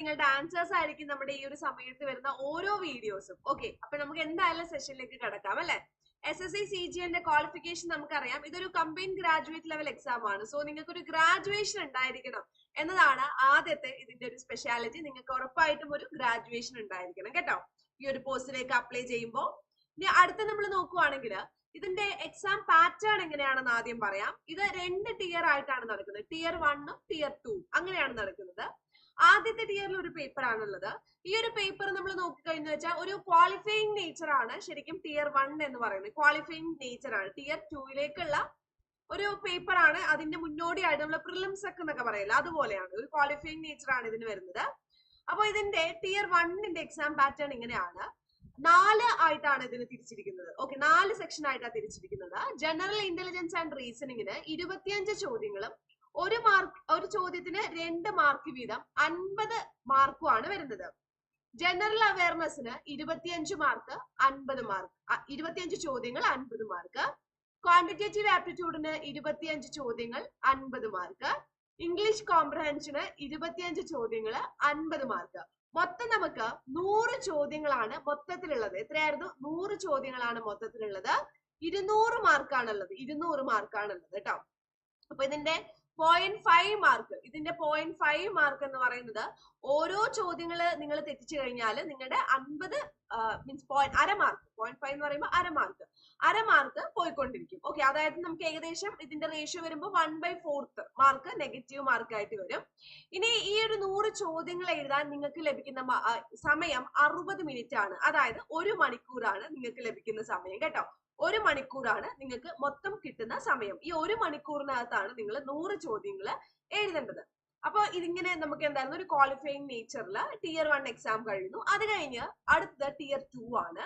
നിങ്ങളുടെ ആൻസേഴ്സ് ആയിരിക്കും നമ്മുടെ ഈ ഒരു സമയത്ത് വരുന്ന ഓരോ വീഡിയോസും ഓക്കെ അപ്പൊ നമുക്ക് എന്തായാലും സെഷനിലേക്ക് കടക്കാം അല്ലെ? S S C C G എന്റെ ക്വാളിഫിക്കേഷൻ നമുക്കറിയാം. ഇതൊരു കമ്പൈൻ ഗ്രാജുവേറ്റ് ലെവൽ എക്സാം ആണ്. സോ നിങ്ങൾക്ക് ഒരു ഗ്രാജുവേഷൻ ഉണ്ടായിരിക്കണം എന്നതാണ് ആദ്യത്തെ ഇതിന്റെ ഒരു സ്പെഷ്യാലിറ്റി നിങ്ങൾക്ക് ഉറപ്പായിട്ടും ഒരു ഗ്രാജുവേഷൻ ഉണ്ടായിരിക്കണം കേട്ടോ. ഈ ഒരു പോസ്റ്റിലേക്ക് അപ്ലൈ ചെയ്യുമ്പോൾ. ഇനി അടുത്ത നമ്മൾ നോക്കുവാണെങ്കിൽ ഇതിന്റെ എക്സാം പാറ്റേൺ എങ്ങനെയാണെന്ന് ആദ്യം പറയാം. ഇത് രണ്ട് ടിയർ ആയിട്ടാണ് നടക്കുന്നത്. ടിയർ വണ്ണും ടിയർ ടു അങ്ങനെയാണ് നടക്കുന്നത്. ആദ്യത്തെ ടിയറിൽ ഒരു പേപ്പർ ആണുള്ളത്. ഈ ഒരു പേപ്പർ നമ്മൾ നോക്കിക്കഴിഞ്ഞു വെച്ചാൽ ഒരു ക്വാളിഫയിങ് നേച്ചർ ആണ് ശരിക്കും ടിയർ വൺ എന്ന് പറയുന്നത്. ക്വാളിഫയിങ് നേച്ചർ ആണ്. ടിയർ ടൂയിലേക്കുള്ള ഒരു പേപ്പർ ആണ്. അതിന്റെ മുന്നോടിയായിട്ട് നമ്മൾ പ്രിലിംസ് ഒക്കെ എന്നൊക്കെ പറയില്ല അതുപോലെയാണ്. ഒരു ക്വാളിഫയിങ് നേച്ചർ ആണ് ഇതിന് വരുന്നത്. അപ്പോൾ ഇതിന്റെ ടിയർ വണ്ണിന്റെ എക്സാം പാറ്റേൺ ഇങ്ങനെയാണ്. നാല് ആയിട്ടാണ് ഇതിന് തിരിച്ചിരിക്കുന്നത്. ഓക്കെ നാല് സെക്ഷൻ ആയിട്ടാണ് തിരിച്ചിരിക്കുന്നത്. ജനറൽ ഇന്റലിജൻസ് ആൻഡ് റീസണിങ്ങിന് ഇരുപത്തിയഞ്ച് ചോദ്യങ്ങളും ഒരു മാർക്ക് ഒരു ചോദ്യത്തിന് രണ്ട് മാർക്ക് വീതം അൻപത് മാർക്കുമാണ് വരുന്നത്. ജനറൽ അവയർനെസ്സിന് ഇരുപത്തിയഞ്ച് മാർക്ക് അൻപത് മാർക്ക് ഇരുപത്തിയഞ്ച് ചോദ്യങ്ങൾ അൻപത് മാർക്ക് ക്വാണ്ടിറ്റേറ്റീവ് ആപ്റ്റിറ്റ്യൂഡിന് ഇരുപത്തിയഞ്ച് ചോദ്യങ്ങൾ അൻപത് മാർക്ക് ഇംഗ്ലീഷ് കോംപ്രഹെൻഷന് ഇരുപത്തിയഞ്ച് ചോദ്യങ്ങൾ അൻപത് മാർക്ക് മൊത്തം നമുക്ക് നൂറ് ചോദ്യങ്ങളാണ് മൊത്തത്തിലുള്ളത്. എത്രയായിരുന്നു? നൂറ് ചോദ്യങ്ങളാണ് മൊത്തത്തിലുള്ളത്. ഇരുന്നൂറ് മാർക്കാണുള്ളത് ഇരുന്നൂറ് മാർക്കാണുള്ളത് കേട്ടോ അപ്പൊ ഇതിന്റെ പോയിന്റ് ഫൈവ് മാർക്ക് ഇതിന്റെ പോയിന്റ് ഫൈവ് മാർക്ക് എന്ന് പറയുന്നത് ഓരോ ചോദ്യങ്ങൾ നിങ്ങൾ തെറ്റിച്ചു കഴിഞ്ഞാൽ നിങ്ങളുടെ അൻപത് മീൻസ് പോയിന്റ് അര മാർക്ക് പോയിന്റ് ഫൈവ് എന്ന് പറയുമ്പോൾ അര മാർക്ക് അര മാർക്ക് പോയിക്കൊണ്ടിരിക്കും. ഓക്കെ അതായത് നമുക്ക് ഏകദേശം ഇതിന്റെ റേഷ്യോ വരുമ്പോൾ one by fourth mark negative mark ആയിട്ട് വരും. ഇനി ഈ ഒരു നൂറ് ചോദ്യങ്ങൾ എഴുതാൻ നിങ്ങൾക്ക് ലഭിക്കുന്ന സമയം അറുപത് മിനിറ്റ് ആണ്. അതായത് ഒരു മണിക്കൂറാണ് നിങ്ങൾക്ക് ലഭിക്കുന്ന സമയം കേട്ടോ? ഒരു മണിക്കൂറാണ് നിങ്ങൾക്ക് മൊത്തം കിട്ടുന്ന സമയം. ഈ ഒരു മണിക്കൂറിനകത്താണ് നിങ്ങൾ നൂറ് ചോദ്യങ്ങൾ എഴുതേണ്ടത്. അപ്പോൾ ഇതിങ്ങനെ നമുക്ക് എന്തായിരുന്നു? ഒരു ക്വാളിഫയിങ് നേച്ചറിൽ ടിയർ വൺ എക്സാം കഴിഞ്ഞു. അത് കഴിഞ്ഞ് അടുത്ത ടിയർ ടു ആണ്.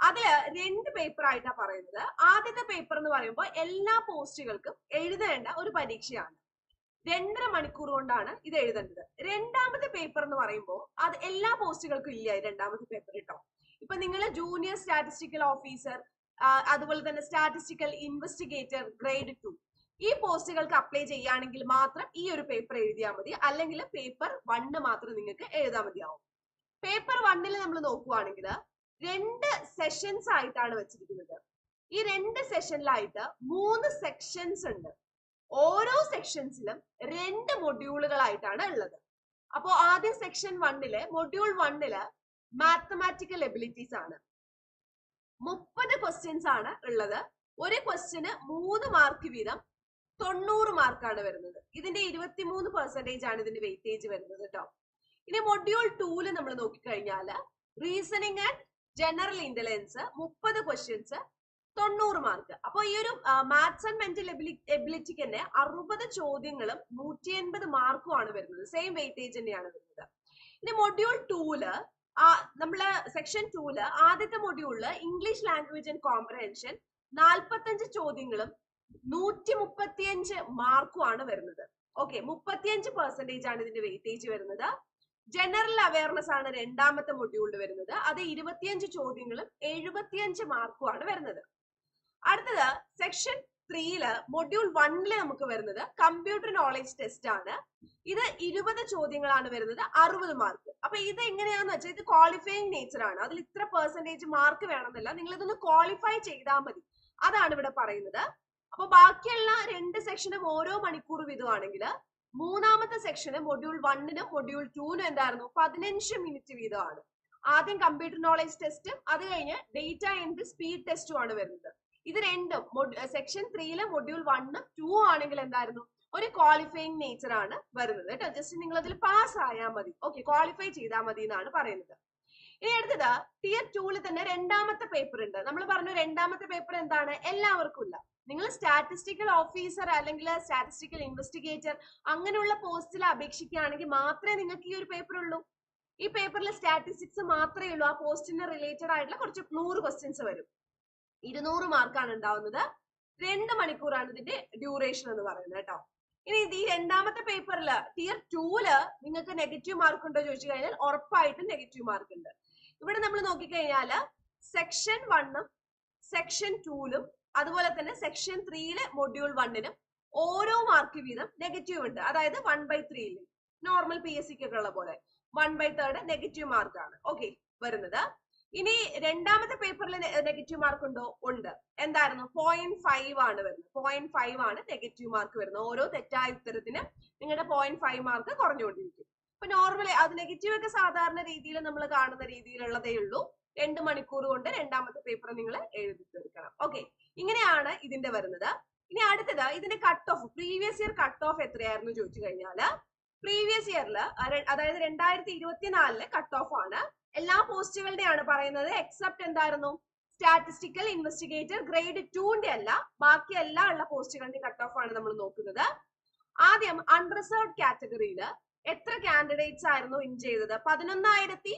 അതിൽ രണ്ട് പേപ്പർ ആയിട്ടാണ് പറയുന്നത്. ആദ്യത്തെ പേപ്പർ എന്ന് പറയുമ്പോൾ എല്ലാ പോസ്റ്റുകൾക്കും എഴുതേണ്ട ഒരു പരീക്ഷയാണ്. രണ്ടര മണിക്കൂർ കൊണ്ടാണ് ഇത് എഴുതേണ്ടത്. രണ്ടാമത്തെ പേപ്പർ എന്ന് പറയുമ്പോൾ അത് എല്ലാ പോസ്റ്റുകൾക്കും ഇല്ല രണ്ടാമത്തെ പേപ്പർ കേട്ടോ ഇപ്പൊ നിങ്ങൾ ജൂനിയർ സ്റ്റാറ്റിസ്റ്റിക്കൽ ഓഫീസർ അതുപോലെ തന്നെ സ്റ്റാറ്റിസ്റ്റിക്കൽ ഇൻവെസ്റ്റിഗേറ്റർ ഗ്രേഡ് ടു ഈ പോസ്റ്റുകൾക്ക് അപ്ലൈ ചെയ്യുകയാണെങ്കിൽ മാത്രം ഈ ഒരു പേപ്പർ എഴുതിയാൽ മതി. അല്ലെങ്കിൽ പേപ്പർ വണ്ണ് മാത്രം നിങ്ങൾക്ക് എഴുതാൻ മതിയാവും. പേപ്പർ വണ്ണിൽ നമ്മൾ നോക്കുവാണെങ്കിൽ രണ്ട് സെഷൻസ് ആയിട്ടാണ് വെച്ചിരിക്കുന്നത്. ഈ രണ്ട് സെഷനിലായിട്ട് മൂന്ന് സെക്ഷൻസ് ഉണ്ട്. ഓരോ സെക്ഷൻസിലും രണ്ട് മൊഡ്യൂളുകളായിട്ടാണ് ഉള്ളത്. അപ്പോൾ ആദ്യ സെക്ഷൻ വണ്ണിൽ മൊഡ്യൂൾ വണ്ണിൽ മാത്തമാറ്റിക്കൽ എബിലിറ്റീസ് ആണ്. മുപ്പത് ക്വസ്റ്റ്യൻസ് ആണ് ഉള്ളത്. ഒരു ക്വസ്റ്റ്യന് മൂന്ന് മാർക്ക് വീതം തൊണ്ണൂറ് മാർക്കാണ് വരുന്നത്. ഇതിന്റെ ഇരുപത്തിമൂന്ന് പെർസെന്റേജ് ആണ് ഇതിന്റെ വെയിറ്റേജ് വരുന്നത് കേട്ടോ ഇനി മൊഡ്യൂൾ ടൂൽ നമ്മൾ നോക്കിക്കഴിഞ്ഞാൽ റീസണിങ് ആൻഡ് ജനറൽ ഇന്റലിജൻസ് മുപ്പത് ക്വസ്റ്റ്യൻസ് തൊണ്ണൂറ് മാർക്ക് അപ്പൊ ഈ ഒരു മാത്സ് ആൻഡ് മെന്റൽ എബിലിറ്റിക്ക് തന്നെ അറുപത് ചോദ്യങ്ങളും നൂറ്റി എൺപത് മാർക്കും ആണ് വരുന്നത്. സെയിം വെയിറ്റേജ് തന്നെയാണ് വരുന്നത്. ഇനി മൊഡ്യൂൾ ടൂൽ നമ്മൾ സെക്ഷൻ ടൂൽ ആദ്യത്തെ മൊഡ്യൂളിൽ ഇംഗ്ലീഷ് ലാംഗ്വേജ് ആൻഡ് കോംപ്രഹെൻഷൻ നാൽപ്പത്തഞ്ച് ചോദ്യങ്ങളും നൂറ്റി മുപ്പത്തിയഞ്ച് മാർക്കും ആണ് വരുന്നത്. ഓക്കെ മുപ്പത്തിയഞ്ച് പെർസെന്റേജ് ആണ് ഇതിന്റെ വെയിറ്റേജ് വരുന്നത്. ജനറൽ അവയർനെസ് ആണ് രണ്ടാമത്തെ മൊഡ്യൂളിൽ വരുന്നത്. അത് ഇരുപത്തിയഞ്ച് ചോദ്യങ്ങളും എഴുപത്തിയഞ്ച് മാർക്കും ആണ് വരുന്നത്. അടുത്തത് സെക്ഷൻ ത്രീയിൽ മൊഡ്യൂൾ വണ്ണിൽ നമുക്ക് വരുന്നത് കമ്പ്യൂട്ടർ നോളജ് ടെസ്റ്റ് ആണ്. ഇത് ഇരുപത് ചോദ്യങ്ങളാണ് വരുന്നത് അറുപത് മാർക്ക് അപ്പൊ ഇത് എങ്ങനെയാന്ന് വെച്ചാൽ ഇത് ക്വാളിഫയിങ് നേച്ചർ ആണ്. അതിൽ ഇത്ര പെർസെന്റേജ് മാർക്ക് വേണമെന്നില്ല നിങ്ങൾ ഇതൊന്ന് ക്വാളിഫൈ ചെയ്താൽ മതി. അതാണ് ഇവിടെ പറയുന്നത്. അപ്പൊ ബാക്കിയുള്ള രണ്ട് സെക്ഷനും ഓരോ മണിക്കൂർ വീതമാണെങ്കിൽ മൂന്നാമത്തെ സെക്ഷന് മൊഡ്യൂൾ വണ്ണിനും മൊഡ്യൂൾ ടൂനും എന്തായിരുന്നു? പതിനഞ്ച് മിനിറ്റ് വീതമാണ്. ആദ്യം കമ്പ്യൂട്ടർ നോളജ് ടെസ്റ്റും അത് കഴിഞ്ഞ് ഡേറ്റ എൻട്രി സ്പീഡ് ടെസ്റ്റും ആണ് വരുന്നത്. ഇത് രണ്ടും സെക്ഷൻ ത്രീയിലെ മൊഡ്യൂൾ വണ്ണും ടൂ ആണെങ്കിൽ എന്തായിരുന്നു? ഒരു ക്വാളിഫയിങ് നേച്ചർ ആണ് വരുന്നത് കേട്ടോ. ജസ്റ്റ് നിങ്ങൾ അതിൽ പാസ് ആയാൽ മതി. ഓക്കെ ക്വാളിഫൈ ചെയ്താൽ മതി എന്നാണ് പറയുന്നത്. ഇനി അടുത്തത് ടിയർ ടൂവിൽ തന്നെ രണ്ടാമത്തെ പേപ്പർ ഉണ്ട്. നമ്മൾ പറഞ്ഞു രണ്ടാമത്തെ പേപ്പർ എന്താണ്? എല്ലാവർക്കും ഇല്ല. നിങ്ങൾ സ്റ്റാറ്റിസ്റ്റിക്കൽ ഓഫീസർ അല്ലെങ്കിൽ സ്റ്റാറ്റിസ്റ്റിക്കൽ ഇൻവെസ്റ്റിഗേറ്റർ അങ്ങനെയുള്ള പോസ്റ്റിൽ അപേക്ഷിക്കുകയാണെങ്കിൽ മാത്രമേ നിങ്ങൾക്ക് ഈ ഒരു പേപ്പർ ഉള്ളൂ. ഈ പേപ്പറിൽ സ്റ്റാറ്റിസ്റ്റിക്സ് മാത്രമേ ഉള്ളൂ. ആ പോസ്റ്റിന് റിലേറ്റഡ് ആയിട്ടുള്ള കുറച്ച് നൂറ് ക്വസ്റ്റ്യൻസ് വരും. ഇരുന്നൂറ് മാർക്കാണ് ഉണ്ടാവുന്നത്. രണ്ട് മണിക്കൂറാണ് ഇതിന്റെ ഡ്യൂറേഷൻ എന്ന് പറയുന്നത് കേട്ടോ. ഇനി ഈ രണ്ടാമത്തെ പേപ്പറിൽ ടിയർ ടൂൽ നിങ്ങൾക്ക് നെഗറ്റീവ് മാർക്ക് ഉണ്ടോ ചോദിച്ചു കഴിഞ്ഞാൽ ഉറപ്പായിട്ടും നെഗറ്റീവ് മാർക്ക് ഉണ്ട്. ഇവിടെ നമ്മൾ നോക്കിക്കഴിഞ്ഞാൽ സെക്ഷൻ വണ്ണും സെക്ഷൻ ടൂലും അതുപോലെ തന്നെ സെക്ഷൻ ത്രീയിലെ മൊഡ്യൂൾ വണ്ണിനും ഓരോ മാർക്ക് വീതം നെഗറ്റീവ് ഉണ്ട്. അതായത് വൺ ബൈ ത്രീയിൽ നോർമൽ പി എസ് സിക്കൊക്കെ ഉള്ള പോലെ. വൺ ബൈ തേർഡ് നെഗറ്റീവ് മാർക്കാണ് ഓക്കെ വരുന്നത്. ഇനി രണ്ടാമത്തെ പേപ്പറിൽ നെഗറ്റീവ് മാർക്ക് ഉണ്ടോ? ഉണ്ട്. എന്തായിരുന്നു? പോയിന്റ് ഫൈവ് ആണ് വരുന്നത്. പോയിന്റ് ഫൈവ് ആണ് നെഗറ്റീവ് മാർക്ക് വരുന്നത്. ഓരോ തെറ്റായ ഉത്തരത്തിന് നിങ്ങളുടെ പോയിന്റ് ഫൈവ് മാർക്ക് കുറഞ്ഞുകൊണ്ടിരിക്കും. അപ്പൊ നോർമലി അത് നെഗറ്റീവ് ഒക്കെ സാധാരണ രീതിയിൽ നമ്മൾ കാണുന്ന രീതിയിലുള്ളതേ ഉള്ളൂ. രണ്ട് മണിക്കൂർ കൊണ്ട് രണ്ടാമത്തെ പേപ്പർ നിങ്ങൾ എഴുതി തീർക്കണം. ഓക്കെ ഇങ്ങനെയാണ് ഇതിന്റെ വരുന്നത്. ഇനി അടുത്തത് ഇതിന്റെ cut off previous year cut off എത്രയായിരുന്നു ചോദിച്ചു കഴിഞ്ഞാൽ പ്രീവിയസ് ഇയറിൽ അതായത് രണ്ടായിരത്തി ഇരുപത്തിനാലിൽ കട്ട് ഓഫ് ആണ്. എല്ലാ പോസ്റ്റുകളുടെയാണ് പറയുന്നത്. എക്സെപ്റ്റ് എന്തായിരുന്നു? സ്റ്റാറ്റിസ്റ്റിക്കൽ ഇൻവെസ്റ്റിഗേറ്റർ ഗ്രേഡ് ടുന്റെ അല്ല ബാക്കി എല്ലാ ഉള്ള പോസ്റ്റുകളുടെ കട്ട് ഓഫ് ആണ് നമ്മൾ നോക്കുന്നത്. ആദ്യം അൺറിസർവ്ഡ് കാറ്റഗറിയിൽ എത്ര കാൻഡിഡേറ്റ്സ് ആയിരുന്നു ഇൻ ചെയ്തത്? പതിനൊന്നായിരത്തി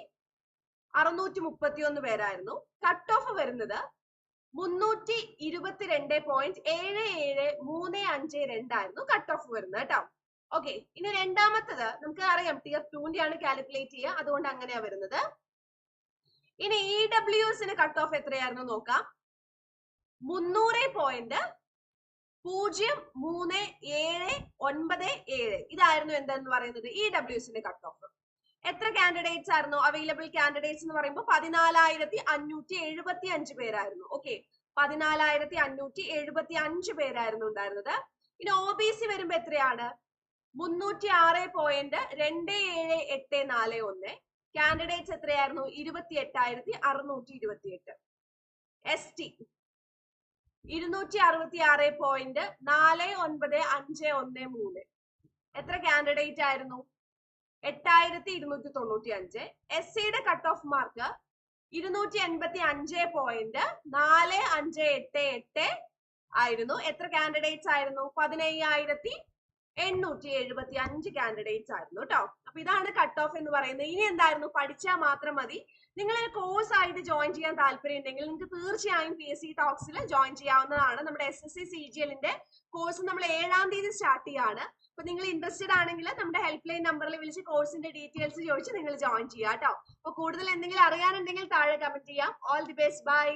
അറുന്നൂറ്റി മുപ്പത്തി ഒന്ന് പേരായിരുന്നു. കട്ട് ഓഫ് വരുന്നത് മുന്നൂറ്റി ഇരുപത്തിരണ്ട് പോയിന്റ് ഏഴ് ഏഴ് മൂന്ന് അഞ്ച് രണ്ടായിരുന്നു കട്ട് ഓഫ് വരുന്നത് കേട്ടോ. ഓക്കെ ഇനി രണ്ടാമത്തത് നമുക്ക് അറിയാം ടിയർ ടുവിന്റെ ആണ് കാൽക്കുലേറ്റ് ചെയ്യുക അതുകൊണ്ട് അങ്ങനെയാ വരുന്നത്. ഇനി ഇ ഡബ്ല്യു എസിന് കട്ട് ഓഫ് എത്രയായിരുന്നു നോക്കാം. മുന്നൂറ് പോയിന്റ് പൂജ്യം മൂന്ന് ഏഴ് ഒൻപത് ഏഴ്. ഇതായിരുന്നു എന്തെന്ന് പറയുന്നത് ഇ ഡബ്ല്യു എസിന്റെ കട്ട് ഓഫ് എത്ര കാൻഡിഡേറ്റ്സ് ആയിരുന്നു? അവൈലബിൾ കാൻഡിഡേറ്റ്സ് എന്ന് പറയുമ്പോൾ പതിനാലായിരത്തി അഞ്ഞൂറ്റി എഴുപത്തി അഞ്ച് പേരായിരുന്നു. ഓക്കെ പതിനാലായിരത്തി അഞ്ഞൂറ്റി എഴുപത്തി അഞ്ച് പേരായിരുന്നു ഉണ്ടായിരുന്നത്. ഇനി ഒ ബി സി വരുമ്പോ എത്രയാണ്? മുന്നൂറ്റി ആറ് പോയിന്റ് രണ്ട് ഏഴ് എട്ട് നാല് ഒന്ന്. കാൻഡിഡേറ്റ്സ് എത്രയായിരുന്നു? ഇരുപത്തി എട്ടായിരത്തി അറുന്നൂറ്റി ഇരുപത്തി എട്ട് എസ് ടി ഇരുന്നൂറ്റി അറുപത്തി ആറ് പോയിന്റ് നാല് ഒൻപത് അഞ്ച് ഒന്ന് മൂന്ന്. എത്ര കാൻഡിഡേറ്റ് ആയിരുന്നു? എട്ടായിരത്തി ഇരുന്നൂറ്റി തൊണ്ണൂറ്റി അഞ്ച് എസ് സിയുടെ കട്ട് ഓഫ് മാർക്ക് ഇരുന്നൂറ്റി എൺപത്തി അഞ്ച് പോയിന്റ് നാല് അഞ്ച് എട്ട് എട്ട് ആയിരുന്നു. എത്ര കാൻഡിഡേറ്റ്സ് ആയിരുന്നു? പതിനയ്യായിരത്തി എണ്ണൂറ്റി എഴുപത്തി അഞ്ച് കാൻഡിഡേറ്റ്സ് ആയിരുന്നു കേട്ടോ അപ്പൊ ഇതാണ് കട്ട് ഓഫ് എന്ന് പറയുന്നത്. ഇനി എന്തായിരുന്നു? പഠിച്ചാൽ മാത്രം മതി. നിങ്ങൾ കോഴ്സ് ആയിട്ട് ജോയിൻ ചെയ്യാൻ താല്പര്യം ഉണ്ടെങ്കിൽ നിങ്ങൾക്ക് തീർച്ചയായും പി എസ് സി ടോക്സിൽ ജോയിൻ ചെയ്യാവുന്നതാണ്. നമ്മുടെ S S C C G എല്ലിന്റെ കോഴ്സ് നമ്മൾ ഏഴാം തീയതി സ്റ്റാർട്ട് ചെയ്യാണ്. അപ്പൊ നിങ്ങൾ ഇൻട്രസ്റ്റഡ് ആണെങ്കിൽ നമ്മുടെ ഹെൽപ്പ് ലൈൻ നമ്പറിൽ വിളിച്ച് കോഴ്സിന്റെ ഡീറ്റെയിൽസ് ചോദിച്ച് നിങ്ങൾ ജോയിൻ ചെയ്യാം കേട്ടോ അപ്പൊ കൂടുതൽ എന്തെങ്കിലും അറിയാനുണ്ടെങ്കിൽ താഴെ കമന്റ് ചെയ്യാം. All the best bye